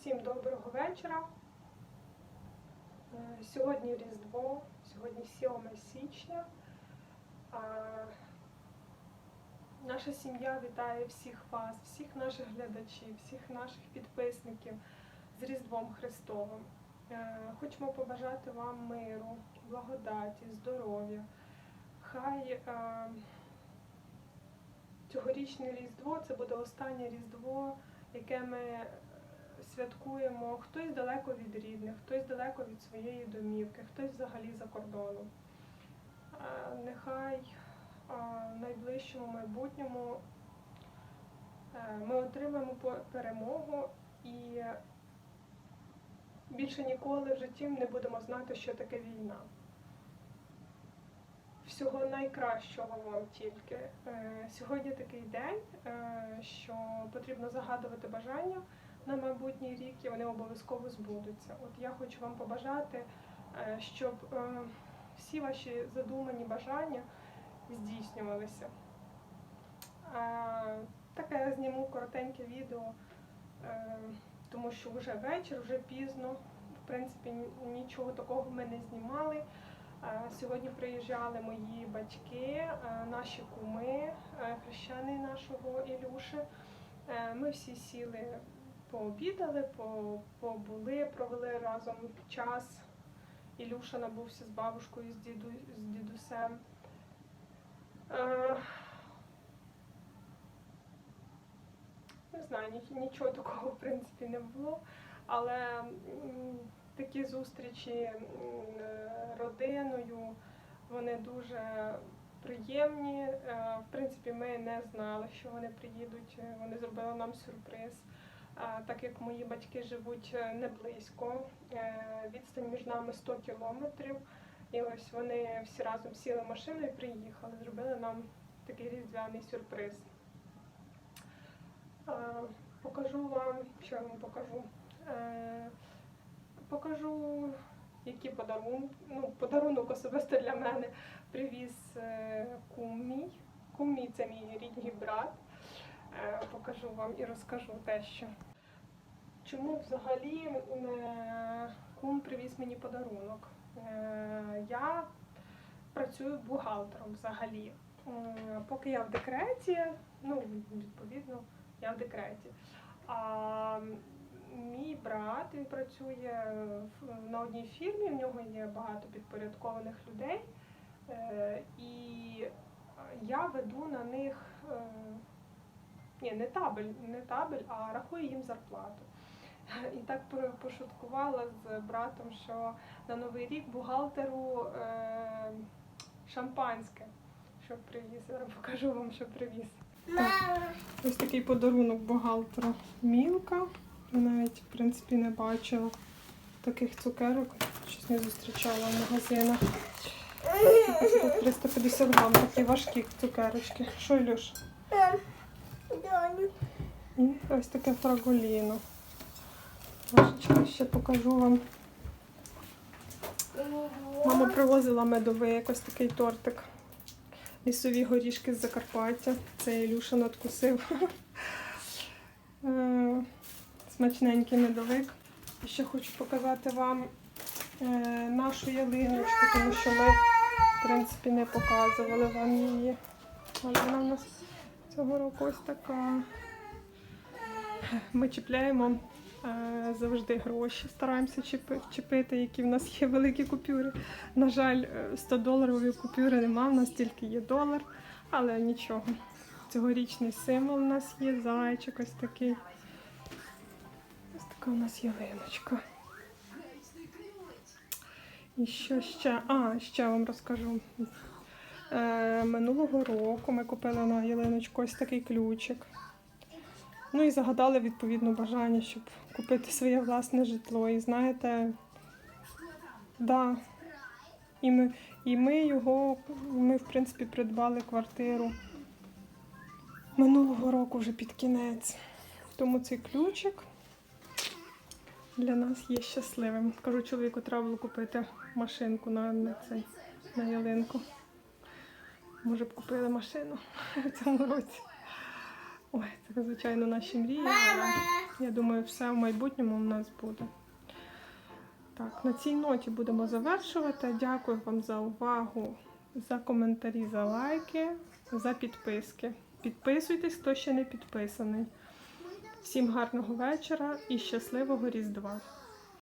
Всім доброго вечора. Е, Сьогодні Різдво, сьогодні 7 січня. Наша сім'я вітає всіх вас, всіх наших глядачів, всіх наших підписників з Різдвом Христовим. Е, Хочемо побажати вам миру, благодаті, здоров'я. Хай е, цьогорічне Різдво це буде останнє Різдво, яке ми святкуємо хтось далеко від рідних, хтось далеко від своєї домівки, хтось взагалі за кордоном. Е, Нехай е, в найближчому майбутньому е, ми отримаємо перемогу і більше ніколи в житті не будемо знати, що таке війна. Всього найкращого вам тільки. Сьогодні такий день, що потрібно загадувати бажання на майбутній рік, і вони обов'язково збудуться. От я хочу вам побажати, е, щоб е, всі ваші задумані бажання здійснювалися. Таке я зніму коротеньке відео, е, тому що вже вечір, вже пізно. В принципі, нічого такого ми не знімали. Сьогодні приїжджали мої батьки, наші куми, хрещений нашого Ілюши. Ми всі сіли, пообідали, побули, провели разом час. Ілюша набувся з бабушкою, з, діду, з дідусем. Е, Не знаю, нічого такого в принципі не було. Але такі зустрічі родиною, вони дуже приємні. Е, В принципі, ми не знали, що вони приїдуть. Вони зробили нам сюрприз. Так як мої батьки живуть е, не близько, е, відстань між нами 100 кілометрів. І ось вони всі разом сіли в машину і приїхали. Зробили нам такий різдвяний сюрприз. Е, Покажу вам, що я вам покажу. Покажу, які подарунки, ну, подарунок особисто для мене привіз е, кум мій. Кум мій це мій рідний брат. Покажу вам і розкажу те, що. Чому взагалі е, кум привіз мені подарунок? Е, Я працюю бухгалтером взагалі. Поки я в декреті, ну, відповідно, я в декреті. А мій брат він працює на одній фірмі, в нього є багато підпорядкованих людей. Е, І я веду на них е, ні, не табель, не табель, а рахую їм зарплату. І так пошуткувала з братом, що на Новий рік бухгалтеру е, шампанське, що привіз. Зараз покажу вам, що привіз. Мама, Ось такий подарунок бухгалтера Мілка. Я навіть, в принципі, не бачила таких цукерок. Щось не зустрічала в магазинах. Тут 350 грам, такі важкі цукерочки. Що, Ілюш? І ось таке фраголіно. Важечки ще покажу вам. Мама привозила медовий якось такий тортик. Лісові горішки з Закарпаття. Це Ілюша надкусив. Е, Смачненький медовик. І ще хочу показати вам е, нашу ялиночку, тому що ми, в принципі, не показували вам її. Але вона в нас цього року ось така. Ми чіпляємо завжди гроші, стараємося чіпи- вчепити, які в нас є великі купюри. На жаль, е, 100 доларової купюри нема, в нас тільки є долар, але нічого. Цьогорічний символ у нас є зайчик ось такий. Ось така у нас ялиночка. І що ще? А, ще вам розкажу. Е, минулого року ми купили на ялиночку ось такий ключик. Ну і загадали відповідно бажання, щоб купити своє власне житло. І знаєте, да. І ми, і ми його, ми, в принципі, придбали квартиру минулого року вже під кінець. Тому цей ключик для нас є щасливим. Кажу, чоловіку треба було купити машинку на, на, цей, на ялинку. Може б купили машину в цьому році. Ой, це, звичайно, наші мрії. Але я думаю, все в майбутньому у нас буде. Так, на цій ноті будемо завершувати. Дякую вам за увагу, за коментарі, за лайки, за підписки. Підписуйтесь, хто ще не підписаний. Всім гарного вечора і щасливого Різдва!